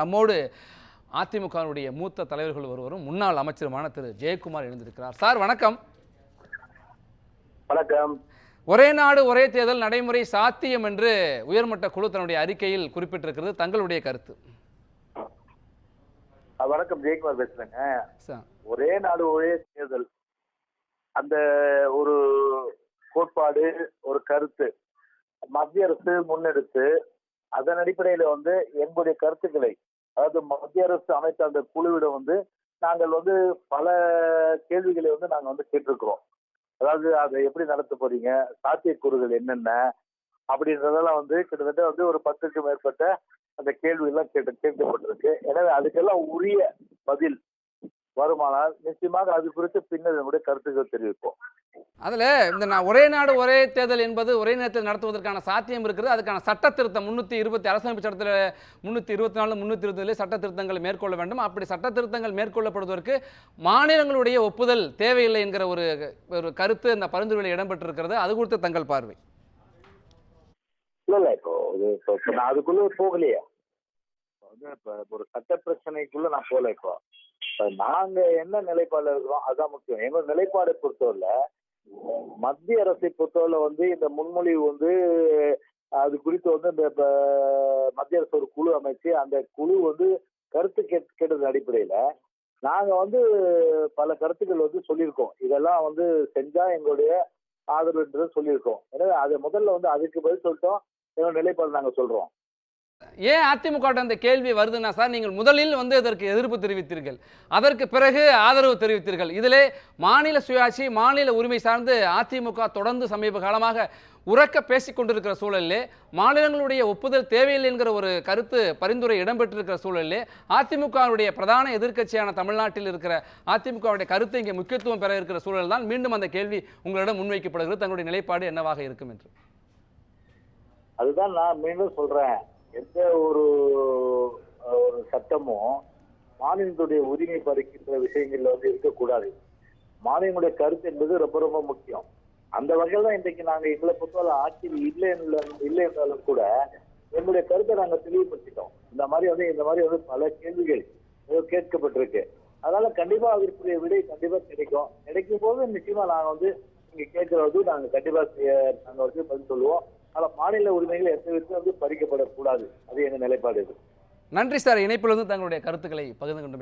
நம்மோடு அதிமுகவினுடைய மூத்த தலைவர்கள் ஒருவரும் முன்னாள் அமைச்சருமான திரு ஜெயக்குமார் எழுந்திருக்கிறார் சார் வணக்கம். வணக்கம். ஒரே நாடு ஒரே தேர்தல் நடைமுறை சாத்தியம் என்று உயர்மட்ட குழு தன்னுடைய அறிக்கையில் குறிப்பிட்டிருக்கிறது. தங்களுடைய கருத்து. வணக்கம். ஜெயக்குமார் பேசுறேங்க. ஒரே நாடு ஒரே தேர்தல். அந்த ஒரு கோட்பாடு ஒரு கருத்து மத்திய அரசு முன்னெடுத்து அதன் அடிப்படையில வந்து எங்களுடைய கருத்துக்களை அதாவது மத்திய அரசு அமைத்த அந்த குழுவிடம் வந்து நாங்கள் வந்து பல கேள்விகளை வந்து நாங்கள் வந்து கேட்டிருக்கிறோம். அதாவது அதை எப்படி நடத்த போறீங்க? சாத்தியக்கூறுகள் என்னென்ன? அப்படின்றதெல்லாம் வந்து கிட்டத்தட்ட வந்து ஒரு பத்துக்கும் மேற்பட்ட அந்த கேள்வி எல்லாம் கேட்டு கேட்கப்பட்டிருக்கு. எனவே அதுக்கெல்லாம் உரிய பதில் வருமானால் நிச்சயமாக அது குறித்து பின்னர் நம்முடைய கருத்துக்கள் தெரிவிப்போம். அதில் இந்த நான் ஒரே நாடு ஒரே தேர்தல் என்பது ஒரே நேரத்தில் நடத்துவதற்கான சாத்தியம் இருக்கிறது. அதுக்கான சட்ட திருத்தம் முன்னூற்றி இருபத்தி அரசமைப்பு சட்டத்தில் முன்னூற்றி இருபத்தி நாலு முன்னூற்றி இருபதுல சட்ட திருத்தங்களை மேற்கொள்ள வேண்டும். அப்படி சட்ட திருத்தங்கள் மேற்கொள்ளப்படுவதற்கு மாநிலங்களுடைய ஒப்புதல் தேவையில்லை என்கிற ஒரு ஒரு கருத்து இந்த பரிந்துரையில் இடம்பெற்றிருக்கிறது. அது குறித்து தங்கள் பார்வை. இல்ல இப்போ நான் அதுக்குள்ள போகலையே. ஒரு சட்ட பிரச்சனைக்குள்ள நான் இப்போ இப்போ. நாங்க என்ன நிலைப்பாடுல இருக்கிறோம்? அதான் முக்கியம். எங்க நிலைப்பாடை பொறுத்தவரை மத்திய அரசை பொறுத்தவரை வந்து இந்த முன்மொழிவு வந்து அது குறித்து வந்து இந்த மத்திய அரசு ஒரு குழு அமைச்சு அந்த குழு வந்து கருத்து கேட் கேட்டதன் அடிப்படையில நாங்க வந்து பல கருத்துக்கள் வந்து சொல்லியிருக்கோம். இதெல்லாம் வந்து செஞ்சா எங்களுடைய ஆதரவுன்றது சொல்லியிருக்கோம். எனவே அதை முதல்ல வந்து அதுக்கு பதில் சொல்லிட்டோம். என்னோட நிலைப்பாடு நாங்க சொல்றோம். ஏன் அதிமுக அந்த கேள்வி வருதுன்னா சார் நீங்கள் முதலில் வந்து இதற்கு எதிர்ப்பு தெரிவித்தீர்கள். அதற்கு பிறகு ஆதரவு தெரிவித்தீர்கள். இதிலே மாநில சுயாட்சி மாநில உரிமை சார்ந்து அதிமுக தொடர்ந்து சமீப காலமாக உறக்க பேசிக் கொண்டிருக்கிற சூழலிலே மாநிலங்களுடைய ஒப்புதல் தேவையில்லை என்கிற ஒரு கருத்து பரிந்துரை இடம்பெற்றிருக்கிற சூழலிலே அதிமுகவுடைய பிரதான எதிர்க்கட்சியான தமிழ்நாட்டில் இருக்கிற அதிமுகவுடைய கருத்து இங்கே முக்கியத்துவம் பெற இருக்கிற சூழல் தான் மீண்டும் அந்த கேள்வி உங்களிடம் முன்வைக்கப்படுகிறது. தங்களுடைய நிலைப்பாடு என்னவாக இருக்கும் என்று. அதுதான் நான் மீண்டும் சொல்றேன். எந்த ஒரு ஒரு சட்டமும் மாநிலத்துடைய உரிமை பறிக்கின்ற விஷயங்கள்ல வந்து இருக்கக்கூடாது. மாநிலங்களுடைய கருத்து என்பது ரொம்ப ரொம்ப முக்கியம். அந்த வகையில் தான் இன்றைக்கு நாங்கள் எங்களை பொறுத்தவரை ஆட்சியில் இல்லை இல்லை என்றாலும் கூட எங்களுடைய கருத்தை நாங்கள் தெளிவுபடுத்திட்டோம். இந்த மாதிரி வந்து இந்த மாதிரி வந்து பல கேள்விகள் கேட்கப்பட்டிருக்கு. அதனால கண்டிப்பா அதற்குரிய விடை கண்டிப்பா கிடைக்கும். கிடைக்கும் போது நிச்சயமா நாங்கள் வந்து நீங்க கேட்கறது நாங்கள் கண்டிப்பா செய்ய- வந்து பதில் சொல்லுவோம். ஆனா மாநில உரிமைகள் எந்த விதத்திலும் வந்து பறிக்கப்படக்கூடாது. அது எங்க நிலைப்பாடு இது. நன்றி சார். இணைப்பிலிருந்து தங்களுடைய கருத்துக்களை பகிர்ந்து கொண்டு